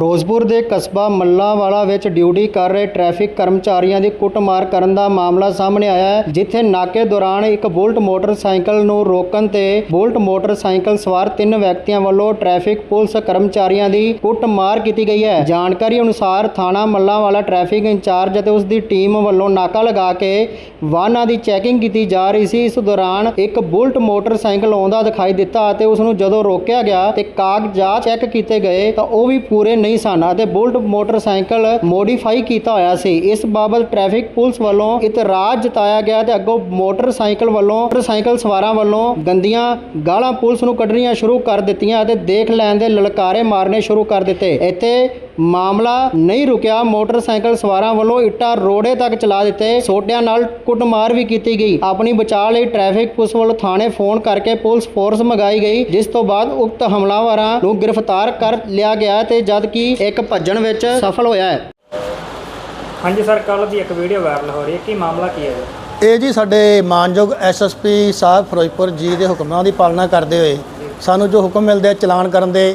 ਫਿਰੋਜ਼ਪੁਰ ਦੇ ਕਸਬਾ ਮੱਲਾਂਵਾਲਾ ਵਿੱਚ ਡਿਊਟੀ ਕਰ ਰਹੇ ਟ੍ਰੈਫਿਕ ਕਰਮਚਾਰੀਆਂ ਦੀ ਕੁੱਟਮਾਰ ਕਰਨ ਦਾ ਮਾਮਲਾ ਸਾਹਮਣੇ ਆਇਆ ਹੈ, ਜਿੱਥੇ ਨਾਕੇ ਦੌਰਾਨ ਇੱਕ ਬੁਲਟ ਮੋਟਰਸਾਈਕਲ ਨੂੰ ਰੋਕਣ ਤੇ ਬੁਲਟ ਮੋਟਰਸਾਈਕਲ ਸਵਾਰ ਤਿੰਨ ਵਿਅਕਤੀਆਂ ਵੱਲੋਂ ਟ੍ਰੈਫਿਕ ਪੁਲਿਸ ਕਰਮਚਾਰੀਆਂ ਦੀ ਕੁੱਟਮਾਰ ਕੀਤੀ ਗਈ ਹੈ। ਜਾਣਕਾਰੀ ਅਨੁਸਾਰ ਥਾਣਾ ਮੱਲਾਂਵਾਲਾ ਟ੍ਰੈਫਿਕ ਇੰਚਾਰਜ ਅਤੇ ਉਸ ਦੀ ਟੀਮ ਵੱਲੋਂ ਨਾਕਾ ਲਗਾ ਕੇ ਵਾਹਨਾਂ ਦੀ ਚੈਕਿੰਗ ਕੀਤੀ ਜਾ ਰਹੀ ਸੀ। ਇਸ ਦੌਰਾਨ ਇੱਕ ਬੁਲਟ ਮੋਟਰਸਾਈਕਲ ਆਉਂਦਾ ਦਿਖਾਈ ਦਿੱਤਾ ਅਤੇ ਉਸ ਨੂੰ ਜਦੋਂ ਰੋਕਿਆ ਗਿਆ ਤੇ ਕਾਗਜ਼ਾਤ ਚੈੱਕ ਕੀਤੇ ਗਏ ਤਾਂ ਉਹ ਵੀ ਪੂਰੇ ਨਹੀਂ ਸਨ ਅਤੇ ਬੁਲਟ ਮੋਟਰਸਾਈਕਲ ਮੋਡੀਫਾਈ ਕੀਤਾ ਹੋਇਆ ਸੀ। ਇਸ ਬਾਬਤ ਟ੍ਰੈਫਿਕ ਪੁਲਿਸ ਵੱਲੋਂ ਇਤਰਾਜ਼ ਜਤਾਇਆ ਗਿਆ ਤੇ ਅੱਗੋਂ ਮੋਟਰਸਾਈਕਲ ਵੱਲੋਂ, ਮੋਟਰਸਾਈਕਲ ਸਵਾਰਾਂ ਵੱਲੋਂ ਗੰਦੀਆਂ ਗਾਲਾਂ ਪੁਲਿਸ ਨੂੰ ਕੱਢਣੀਆਂ ਸ਼ੁਰੂ ਕਰ ਦਿੱਤੀਆਂ ਅਤੇ ਦੇਖ ਲੈਣ ਦੇ ਲਲਕਾਰੇ ਮਾਰਨੇ ਸ਼ੁਰੂ ਕਰ ਦਿੱਤੇ। ਇੱਥੇ ਮਾਮਲਾ ਨਹੀਂ ਰੁਕਿਆ। ਮੋਟਰਸਾਈਕਲ ਸਵਾਰਾਂ ਵੱਲੋਂ ਇੱਟਾਂ ਰੋੜੇ ਤੱਕ ਚਲਾ ਦਿੱਤੇ। ਸੋਟਿਆਂ ਨਾਲ ਕੁੱਟਮਾਰ ਵੀ ਕੀਤੀ ਗਈ। ਆਪਣੀ ਬਚਾਅ ਲਈ ਟ੍ਰੈਫਿਕ ਪੁਲਿਸ ਵੱਲੋਂ ਥਾਣੇ ਫੋਨ ਕਰਕੇ ਪੁਲਿਸ ਫੋਰਸ ਮੰਗਾਈ ਗਈ ਜਿਸ ਤੋਂ ਬਾਅਦ ਉਕਤ ਹਮਲਾਵਰਾਂ ਨੂੰ ਗ੍ਰਿਫਤਾਰ ਕਰ ਲਿਆ ਗਿਆ ਤੇ ਜਦ ਕਿ ਇੱਕ ਭੱਜਣ ਵਿੱਚ ਸਫਲ ਹੋਇਆ ਹੈ। ਹਾਂਜੀ ਸਰ ਕੱਲ ਦੀ ਇੱਕ ਵੀਡੀਓ ਵਾਇਰਲ ਹੋ ਰਹੀ ਹੈ। ਕੀ ਮਾਮਲਾ ਕੀ ਹੈ? ਇਹ ਜੀ ਸਾਡੇ ਮਾਨਯੋਗ ਐਸਐਸਪੀ ਸਾਹਿਬ ਫਿਰੋਜ਼ਪੁਰ ਜੀ ਦੇ ਹੁਕਮਾਂ ਦੀ ਪਾਲਣਾ ਕਰਦੇ ਹੋਏ ਸਾਨੂੰ ਜੋ ਹੁਕਮ ਮਿਲਦੇ ਆ ਚਲਾਨ ਕਰਨ ਦੇ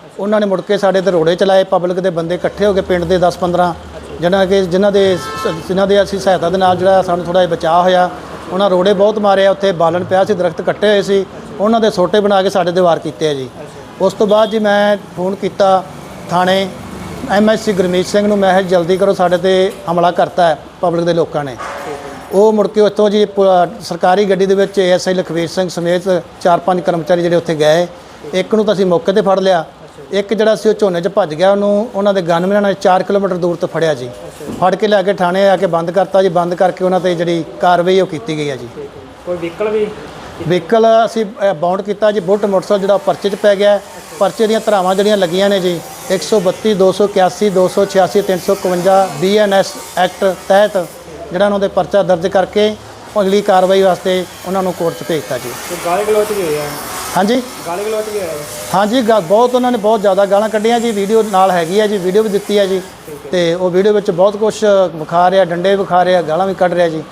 ਉਹਨਾਂ ਨੇ ਮੁੜ ਕੇ ਸਾਡੇ ਤੇ ਰੋੜੇ ਚਲਾਏ ਪਬਲਿਕ ਦੇ ਬੰਦੇ ਇਕੱਠੇ ਹੋ ਕੇ ਪਿੰਡ ਦੇ 10-15 ਜਿਹਨਾਂ ਕਿ, ਜਿਨ੍ਹਾਂ ਦੇ ਜਿਨ੍ਹਾਂ ਦੇ ਅਸੀਂ ਸਹਾਇਤਾ ਦੇ ਨਾਲ ਜਿਹੜਾ ਸਾਨੂੰ ਥੋੜਾ ਜਿਹਾ ਬਚਾਅ ਹੋਇਆ, ਉਹਨਾਂ ਰੋੜੇ ਬਹੁਤ ਮਾਰੇ ਆ, ਉੱਥੇ ਬਾਲਣ ਪਿਆ ਸੀ, ਦਰਖਤ ਕੱਟੇ ਹੋਏ ਸੀ, ਉਹਨਾਂ ਦੇ ਸੋਟੇ ਬਣਾ ਕੇ ਸਾਡੇ ਤੇ ਵਾਰ ਕੀਤੇ ਆ ਜੀ। ਉਸ ਤੋਂ ਬਾਅਦ ਜੀ ਮੈਂ ਫੋਨ ਕੀਤਾ ਥਾਣੇ ਐਮਐਸਸੀ ਗੁਰਮੀਤ ਸਿੰਘ ਨੂੰ, ਮੈਂ ਜਲਦੀ ਕਰੋ, ਸਾਡੇ ਤੇ ਹਮਲਾ ਕਰਤਾ ਹੈ ਪਬਲਿਕ ਦੇ ਲੋਕਾਂ ਨੇ। ਉਹ ਮੁੜ ਕੇ ਉੱਥੋਂ ਜੀ ਪ- ਸਰਕਾਰੀ ਗੱਡੀ ਦੇ ਵਿੱਚ ਐਸਆਈ ਲਖਵੀਰ ਸਿੰਘ ਸਮੇਤ ਚਾਰ ਪੰਜ ਕਰਮਚਾਰੀ ਜਿਹੜੇ ਉੱਥੇ ਗਏ, ਇੱਕ ਨੂੰ ਤਾਂ ਅਸੀਂ ਮੌਕੇ ਤੇ ਫੜ ਲਿਆ ਇੱਕ ਜਿਹੜਾ ਸੀ ਉਹ ਝੋਨੇ 'ਚ ਭੱਜ ਗਿਆ ਉਹਨੂੰ ਉਹਨਾਂ ਦੇ ਗਨਮੈਨਾਂ ਨੇ 4 ਕਿਲੋਮੀਟਰ ਦੂਰ ਤੋਂ ਫੜਿਆ ਜੀ। ਫੜ ਕੇ ਲਿਆ ਕੇ ਥਾਣੇ ਆ ਕੇ ਬੰਦ ਕਰਤਾ ਜੀ ਬੰਦ ਕਰਕੇ ਉਹਨਾਂ ਤੇ ਜਿਹੜੀ ਕਾਰਵਾਈ ਉਹ ਕੀਤੀ ਗਈ ਹੈ ਜੀ। ਕੋਈ ਵਹੀਕਲ ਵੀ ਵਹੀਕਲ ਅਸੀਂ ਬਾਉਂਡ ਕੀਤਾ ਜੀ ਬੁੱਟ ਮੋਟਰਸਾਈਕਲ ਜਿਹੜਾ ਪਰਚੇ 'ਚ ਪੈ ਗਿਆ। ਪਰਚੇ ਦੀਆਂ ਧਰਾਵਾਂ ਜਿਹੜੀਆਂ ਲੱਗੀਆਂ ਨੇ ਜੀ 132 281 286 351 ਬੀਐਨਐਸ ਐਕਟ ਤਹਿਤ ਜਿਹੜਾ ਉਹਨਾਂ ਦੇ ਪਰਚਾ ਦਰਜ ਕਰਕੇ ਅਗਲੀ ਕਾਰਵਾਈ ਵਾਸਤੇ ਉਹਨਾਂ ਨੂੰ ਕੋਰਟ 'ਚ ਭੇਜਤਾ ਜੀ। ਗਾਲੀ ਗਲੋਚ ਵੀ ਹੋਇਆ ਹਾਂਜੀ? ਗਾਲੀ ਗਲੋਚ ਵੀ ਹੋਇਆ ਜੀ। ਹਾਂਜੀ ਗਾ- ਬਹੁਤ ਉਹਨਾਂ ਨੇ ਬਹੁਤ ਜ਼ਿਆਦਾ ਗਾਲਾਂ ਕੱਢੀਆਂ ਜੀ ਵੀਡੀਓ ਨਾਲ ਹੈਗੀ ਹੈ ਜੀ ਵੀਡੀਓ ਵੀ ਦਿੱਤੀ ਹੈ ਜੀ। ਤੇ ਉਹ ਵੀਡੀਓ ਵਿੱਚ ਬਹੁਤ ਕੁਝ ਵਿਖਾ ਰਿਹਾ ਡੰਡੇ ਵਿਖਾ ਰਿਹਾ ਗਾਲਾਂ ਵੀ ਕੱਢ ਰਿਹਾ ਜੀ।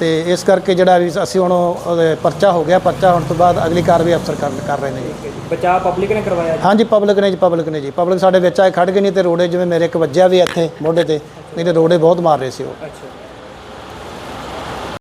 ਤੇ ਇਸ ਕਰਕੇ ਜਿਹੜਾ ਵੀ ਅਸੀਂ ਹੁਣ ਉਹ- ਉਹਦੇ ਪਰਚਾ ਹੋ ਗਿਆ ਪਰਚਾ ਹੋਣ ਤੋਂ ਬਾਅਦ ਅਗਲੀ ਕਾਰਵਾਈ ਅਫਸਰ ਕਰ ਕਰ ਰਹੇ ਨੇ ਜੀ। ਬਚਾਅ ਪਬਲਿਕ ਨੇ ਕਰਵਾਇਆ। ਹਾਂਜੀ ਪਬਲਿਕ ਨੇ ਜੀ ਪਬਲਿਕ ਨੇ ਜੀ। ਪਬਲਿਕ ਸਾਡੇ ਵਿੱਚ ਆਏ ਖੜ ਗਏ ਨਹੀਂ ਤੇ ਰੋੜੇ ਜਿਵੇਂ ਮੇਰੇ ਇੱਕ ਵੱਜਿਆ ਵੀ ਇੱਥੇ ਮੋਢੇ ਤੇ ਨਹੀਂ ਤੇ ਰੋੜੇ ਬਹੁਤ ਮਾਰ ਰਹੇ ਸੀ ਉਹ। ਅੱਛਾ।